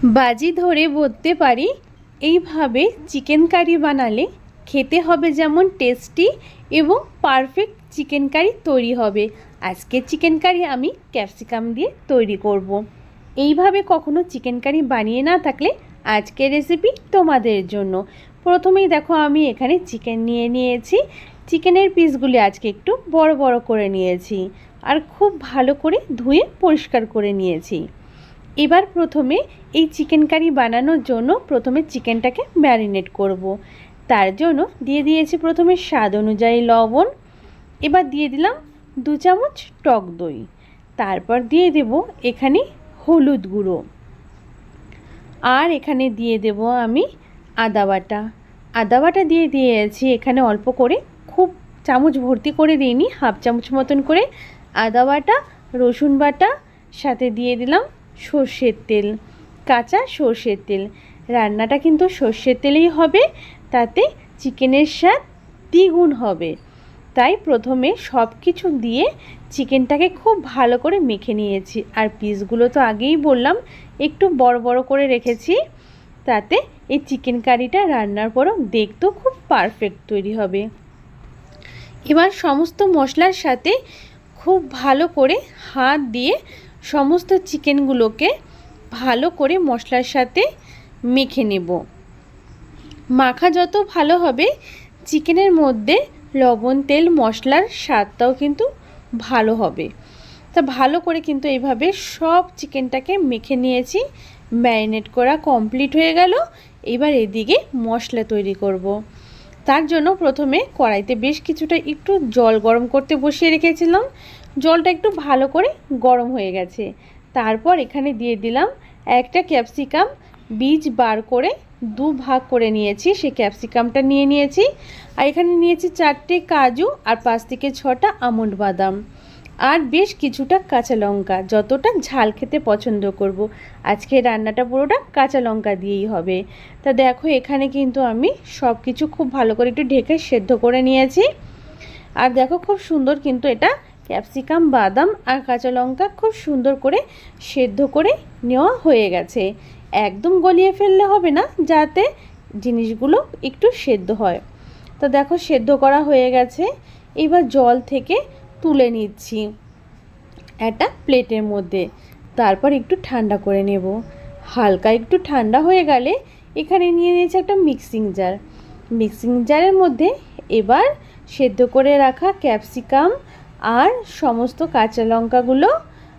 বাজি ধরে বলতে পারি, এইভাবে চিকেন কারি বানালে খেতে হবে যেমন টেস্টি এবং পারফেক্ট চিকেন কারি তৈরি হবে। আজকে চিকেন কারি আমি ক্যাপসিকাম দিয়ে তৈরি করব। এইভাবে কখনো চিকেন কারি বানিয়ে না থাকলে আজকের রেসিপি তোমাদের জন্য। প্রথমেই দেখো আমি এখানে চিকেন নিয়ে নিয়েছি। চিকেনের পিসগুলি আজকে একটু বড় বড় করে নিয়েছি। আর খুব ভালো করে ধুয়ে পরিষ্কার করে নিয়েছি। এবার প্রথমে এই চিকেন কারি বানানোর জন্য প্রথমে চিকেনটাকে ম্যারিনেট করব। তার জন্য দিয়ে দিয়েছি প্রথমে স্বাদ অনুযায়ী লবণ। এবার দিয়ে দিলাম দু চামচ টক দই। তারপর দিয়ে দেব এখানে হলুদ গুঁড়ো। আর এখানে দিয়ে দেব আমি আদা বাটা। আদা বাটা দিয়ে দিয়েছি এখানে অল্প করে। খুব চামচ ভর্তি করে দিইনি, হাফ চামচ মতন করে। আদা বাটা, রসুন বাটা, সাথে দিয়ে দিলাম সর্ষের তেল, কাঁচা সর্ষের তেল। রান্নাটা কিন্তু সর্ষের তেলেই হবে, তাতে চিকেনের স্বাদ দ্বিগুণ হবে। তাই প্রথমে সব কিছু দিয়ে চিকেনটাকে খুব ভালো করে মেখে নিয়েছি। আর পিসগুলো তো আগেই বললাম, একটু বড় বড় করে রেখেছি। তাতে এই চিকেন কারিটা রান্নার পরও দেখতেও খুব পারফেক্ট তৈরি হবে। এবার সমস্ত মশলার সাথে খুব ভালো করে হাত দিয়ে সমস্ত চিকেনগুলোকে ভালো করে মশলার সাথে মেখে নেব। মাখা যত ভালো হবে, চিকেনের মধ্যে লবণ, তেল, মশলার স্বাদটাও কিন্তু ভালো হবে। তা ভালো করে কিন্তু এইভাবে সব চিকেনটাকে মেখে নিয়েছি, ম্যারিনেট করা কমপ্লিট হয়ে গেল। এবার এদিকে মশলা তৈরি করব। তার জন্য প্রথমে কড়াইতে বেশ কিছুটা একটু জল গরম করতে বসিয়ে রেখেছিলাম। জলটা একটু ভালো করে গরম হয়ে গেছে। তারপর এখানে দিয়ে দিলাম একটা ক্যাপসিকাম। বীজ বার করে দু ভাগ করে নিয়েছি, সেই ক্যাপসিকামটা নিয়ে নিয়েছি। আর এখানে নিয়েছি চারটে কাজু আর পাঁচ থেকে ছটা আমন্ড বাদাম। আর বেশ কিছুটা কাঁচা লঙ্কা, যতটা ঝাল খেতে পছন্দ করব। আজকে রান্নাটা পুরোটা কাঁচা লঙ্কা দিয়েই হবে। তা দেখো, এখানে কিন্তু আমি সব কিছু খুব ভালো করে একটু ঢেকে সেদ্ধ করে নিয়েছি। আর দেখো, খুব সুন্দর কিন্তু এটা ক্যাপসিকাম, বাদাম আর কাঁচা লঙ্কা খুব সুন্দর করে সেদ্ধ করে নেওয়া হয়ে গেছে। একদম গলিয়ে ফেললে হবে না, যাতে জিনিসগুলো একটু সেদ্ধ হয়। তো দেখো, সেদ্ধ করা হয়ে গেছে। এবার জল থেকে তুলে নিচ্ছি একটা প্লেটের মধ্যে। তারপর একটু ঠান্ডা করে নেব। হালকা একটু ঠান্ডা হয়ে গেলে এখানে নিয়ে নিয়েছি একটা মিক্সিং জার মিক্সিং জারের মধ্যে এবার সেদ্ধ করে রাখা ক্যাপসিকাম আর সমস্ত কাঁচা লঙ্কাগুলো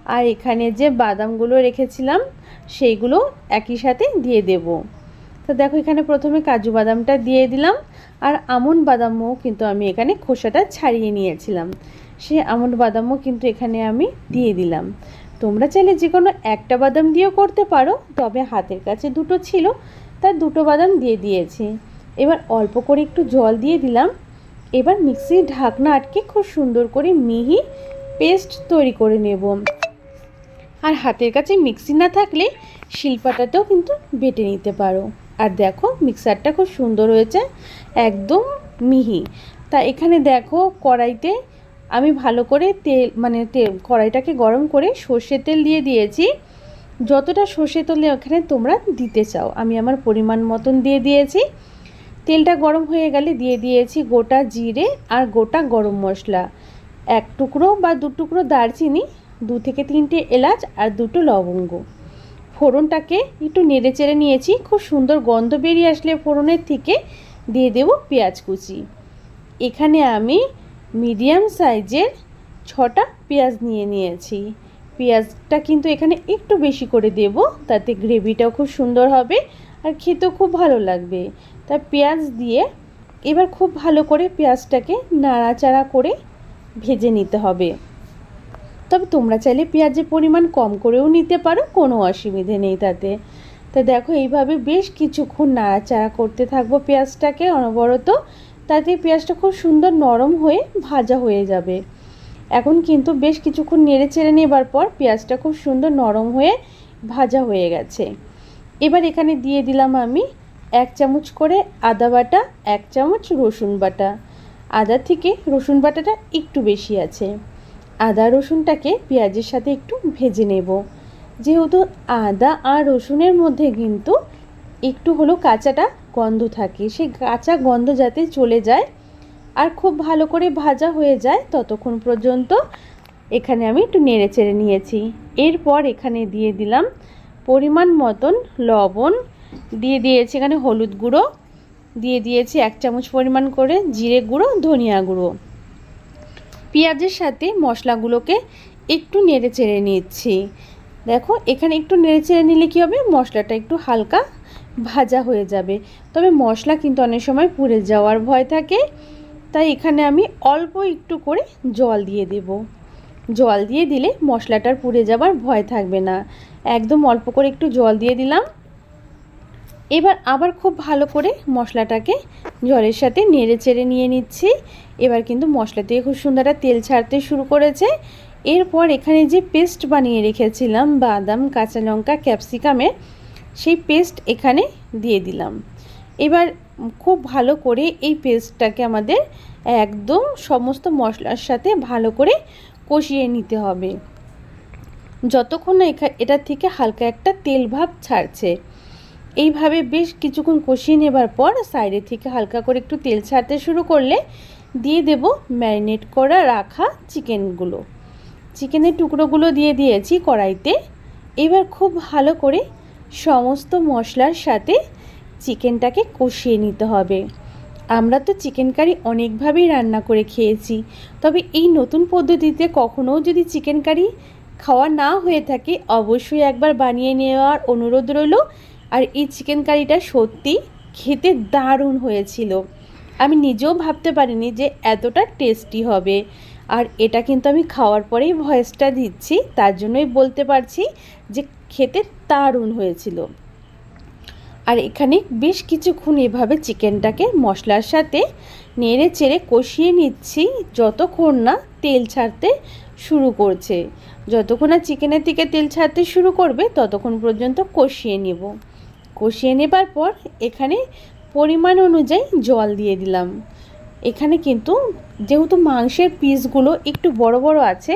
আর এখানে যে বাদামগুলো রেখেছিলাম, সেইগুলো একই সাথে দিয়ে দেব। তো দেখো এখানে প্রথমে কাজু বাদামটা দিয়ে দিলাম, আর আমন বাদামও কিন্তু আমি এখানে খোসাটা ছাড়িয়ে নিয়েছিলাম। সে আমন্ড বাদামও কিন্তু এখানে আমি দিয়ে দিলাম। তোমরা চাইলে যে কোনো একটা বাদাম দিয়েও করতে পারো, তবে হাতের কাছে দুটো ছিল তার দুটো বাদাম দিয়ে দিয়েছি। এবার অল্প করে একটু জল দিয়ে দিলাম এবার মিক্সির ঢাকনা আটকে খুব সুন্দর করে মিহি পেস্ট তৈরি করে নেব। আর হাতের কাছে মিক্সি না থাকলে শিল্পাটাতেও কিন্তু বেটে নিতে পারো। আর দেখো, মিক্সারটা খুব সুন্দর হয়েছে, একদম মিহি। তা এখানে দেখো, কড়াইতে আমি ভালো করে তেল মানে তেল, কড়াইটাকে গরম করে সর্ষের তেল দিয়ে দিয়েছি। যতটা সর্ষে তেল ওখানে তোমরা দিতে চাও। আমি আমার পরিমাণ মতন দিয়ে দিয়েছি। তেলটা গরম হয়ে গেলে দিয়ে দিয়েছি গোটা জিরে আর গোটা গরম মশলা। এক টুকরো বা দু টুকরো দারচিনি, দু থেকে তিনটে এলাচ আর দুটো লবঙ্গ। ফোড়নটাকে একটু নেড়ে চেড়ে নিয়েছি, খুব সুন্দর গন্ধ বেরিয়ে আসলে ফোড়নের থেকে। দিয়ে দেব পেঁয়াজ কুচি। এখানে আমি মিডিয়াম সাইজের ছটা পেঁয়াজ নিয়ে নিয়েছি। পেঁয়াজটা কিন্তু এখানে একটু বেশি করে দেব, তাতে গ্রেভিটাও খুব সুন্দর হবে আর খেতেও খুব ভালো লাগবে। তা পেঁয়াজ দিয়ে এবার খুব ভালো করে পেঁয়াজটাকে নাড়াচাড়া করে ভেজে নিতে হবে। তবে তোমরা চাইলে পেঁয়াজের পরিমাণ কম করেও নিতে পারো, কোনো অসুবিধে নেই তাতে। তা দেখো, এইভাবে বেশ কিছুক্ষণ নাড়াচাড়া করতে থাকব পেঁয়াজটাকে অনবরত। তাতে পেঁয়াজটা খুব সুন্দর নরম হয়ে ভাজা হয়ে যাবে। এখন কিন্তু বেশ কিছুক্ষণ নেড়ে চেড়ে নেবার পর পেঁয়াজটা খুব সুন্দর নরম হয়ে ভাজা হয়ে গেছে। এবার এখানে দিয়ে দিলাম আমি এক চামচ করে আদা বাটা, এক চামচ রসুন বাটা। আদা থেকে রসুন বাটাটা একটু বেশি আছে। আদা রসুনটাকে পেঁয়াজের সাথে একটু ভেজে নেব। যেহেতু আদা আর রসুনের মধ্যে কিন্তু একটু হলো কাঁচাটা গন্ধ থাকে, সেই কাঁচা গন্ধ যাতে চলে যায় আর খুব ভালো করে ভাজা হয়ে যায় ততক্ষণ পর্যন্ত এখানে আমি একটু নেড়ে চেড়ে নিয়েছি। এরপর এখানে দিয়ে দিলাম পরিমাণ মতন লবণ দিয়ে দিয়েছি এখানে হলুদ গুঁড়ো। দিয়ে দিয়েছি এক চামচ পরিমাণ করে জিরে গুঁড়ো, ধনিয়া গুঁড়ো। পেঁয়াজের সাথে মশলাগুলোকে একটু নেড়ে চেড়ে নিচ্ছি। দেখো, এখানে একটু নেড়ে চেড়ে নিলে কী হবে? মশলাটা একটু হালকা ভাজা হয়ে যাবে। তবে মশলা কিন্তু অনেক সময় পুড়ে যাওয়ার ভয় থাকে। তাই এখানে আমি অল্প একটু করে জল দিয়ে দেব। জল দিয়ে দিলে মশলাটার পুড়ে যাবার ভয় থাকবে না। একদম অল্প করে একটু জল দিয়ে দিলাম। এবার আবার খুব ভালো করে মশলাটাকে জলের সাথে নেড়ে চেড়ে নিয়ে নিচ্ছি। এবার কিন্তু মশলা থেকে খুব সুন্দর একটা তেল ছাড়তে শুরু করেছে। এরপর এখানে যে পেস্ট বানিয়ে রেখেছিলাম, বাদাম, কাঁচা লঙ্কা, ক্যাপসিকামের, সেই পেস্ট এখানে দিয়ে দিলাম। এবার খুব ভালো করে এই পেস্টটাকে আমাদের একদম সমস্ত মশলার সাথে ভালো করে কষিয়ে নিতে হবে। যতক্ষণ না এটা থেকে হালকা একটা তেল ভাব ছাড়ছে। এইভাবে বেশ কিছুক্ষণ কষিয়ে নেবার পর সাইডে থেকে হালকা করে একটু তেল ছাড়তে শুরু করলে দিয়ে দেব ম্যারিনেট করা রাখা চিকেনগুলো। চিকেনের টুকরোগুলো দিয়ে দিয়েছি কড়াইতে। এবার খুব ভালো করে সমস্ত মশলার সাথে চিকেনটাকে কষিয়ে নিতে হবে। আমরা তো চিকেন কারি অনেকভাবেই রান্না করে খেয়েছি, তবে এই নতুন পদ্ধতিতে কখনও যদি চিকেন কারি খাওয়া না হয়ে থাকে, অবশ্যই একবার বানিয়ে নেওয়ার অনুরোধ রইল। আর এই চিকেন কারিটা সত্যি খেতে দারুণ হয়েছিল। আমি নিজেও ভাবতে পারিনি যে এতটা টেস্টি হবে। আর এটা কিন্তু আমি খাওয়ার পরেই ভয়েসটা দিচ্ছি, তার জন্যই বলতে পারছি যে খেতে দারুণ হয়েছিল। আর এখানে বেশ কিছুক্ষণ এভাবে চিকেনটাকে মশলার সাথে নেড়ে চেড়ে কষিয়ে নিচ্ছি, যতক্ষণ না তেল ছাড়তে শুরু করছে। যতক্ষণ না চিকেনের থেকে তেল ছাড়তে শুরু করবে, ততক্ষণ পর্যন্ত কষিয়ে নেব। কষিয়ে নেবার পর এখানে পরিমাণ অনুযায়ী জল দিয়ে দিলাম। এখানে কিন্তু যেহেতু মাংসের পিসগুলো একটু বড় বড় আছে,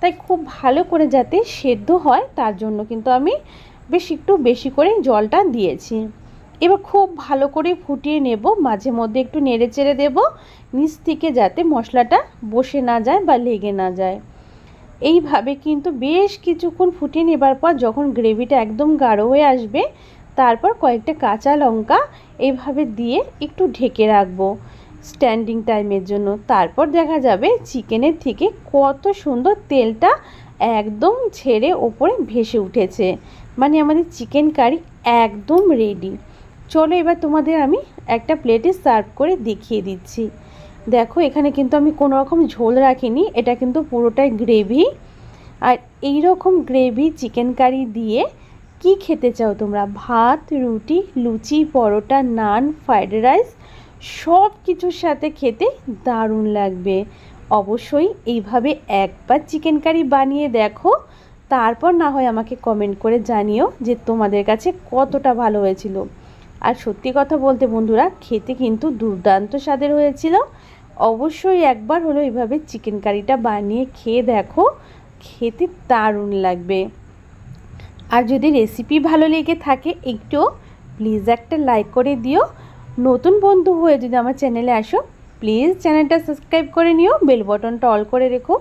তাই খুব ভালো করে যাতে সেদ্ধ হয়, তার জন্য কিন্তু আমি বেশ একটু বেশি করে জলটা দিয়েছি। এবার খুব ভালো করে ফুটিয়ে নেব, মাঝে মধ্যে একটু নেড়ে চেড়ে দেবো, নিচ থেকে যাতে মশলাটা বসে না যায় বা লেগে না যায়। এইভাবে কিন্তু বেশ কিছুক্ষণ ফুটিয়ে নেবার পর যখন গ্রেভিটা একদম গাঢ় হয়ে আসবে তারপর কয়েকটা কাঁচা লঙ্কা এইভাবে দিয়ে একটু ঢেকে রাখব স্ট্যান্ডিং টাইমের জন্য। তারপর দেখা যাবে চিকেনের থেকে কত সুন্দর তেলটা একদম ছেড়ে ওপরে ভেসে উঠেছে। মানে আমাদের চিকেন কারি একদম রেডি চলো এবার তোমাদের আমি একটা প্লেটে সার্ভ করে দেখিয়ে দিচ্ছি। দেখো, এখানে কিন্তু আমি কোনো রকম ঝোল রাখিনি, এটা কিন্তু পুরোটাই গ্রেভি আর এই রকম গ্রেভি চিকেন কারি দিয়ে কি খেতে চাও তোমরা? ভাত, রুটি, লুচি, পরোটা, নান, ফ্রাইড রাইস সব কিছুর সাথে খেতে দারুণ লাগবে। অবশ্যই এইভাবে একবার চিকেন কারি বানিয়ে দেখো। তারপর না হয় আমাকে কমেন্ট করে জানিও যে তোমাদের কাছে কতটা ভালো হয়েছিল। আর সত্যি কথা বলতে বন্ধুরা, খেতে কিন্তু দুর্দান্ত স্বাদের হয়েছিল। অবশ্যই একবার হলো এইভাবে চিকেন কারিটা বানিয়ে খেয়ে দেখো। খেতে দারুণ লাগবে। আর যদি রেসিপি ভালো লেগে থাকে, একটু প্লিজ একটা লাইক করে দিও। নতুন বন্ধু হয়ে যদি আমার চ্যানেলে আসো প্লিজ চ্যানেলটা সাবস্ক্রাইব করে নিও বেল বটনটা অল করে রেখো।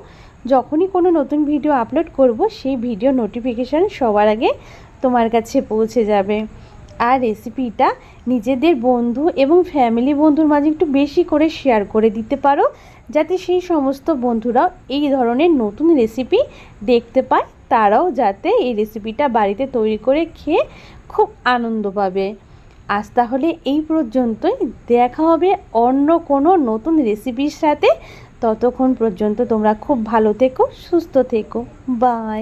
যখনই কোনো নতুন ভিডিও আপলোড করব, সেই ভিডিও নোটিফিকেশান সবার আগে তোমার কাছে পৌঁছে যাবে। আর রেসিপিটা নিজেদের বন্ধু এবং ফ্যামিলি বন্ধুর মাঝে একটু বেশি করে শেয়ার করে দিতে পারো, যাতে সেই সমস্ত বন্ধুরাও এই ধরনের নতুন রেসিপি দেখতে পায়। তারাও যাতে এই রেসিপিটা বাড়িতে তৈরি করে খেয়ে খুব আনন্দ পাবে। আজ তাহলে এই পর্যন্তই। দেখা হবে অন্য কোনো নতুন রেসিপির সাথে। ততক্ষণ পর্যন্ত তোমরা খুব ভালো থেকো, সুস্থ থেকো। বাই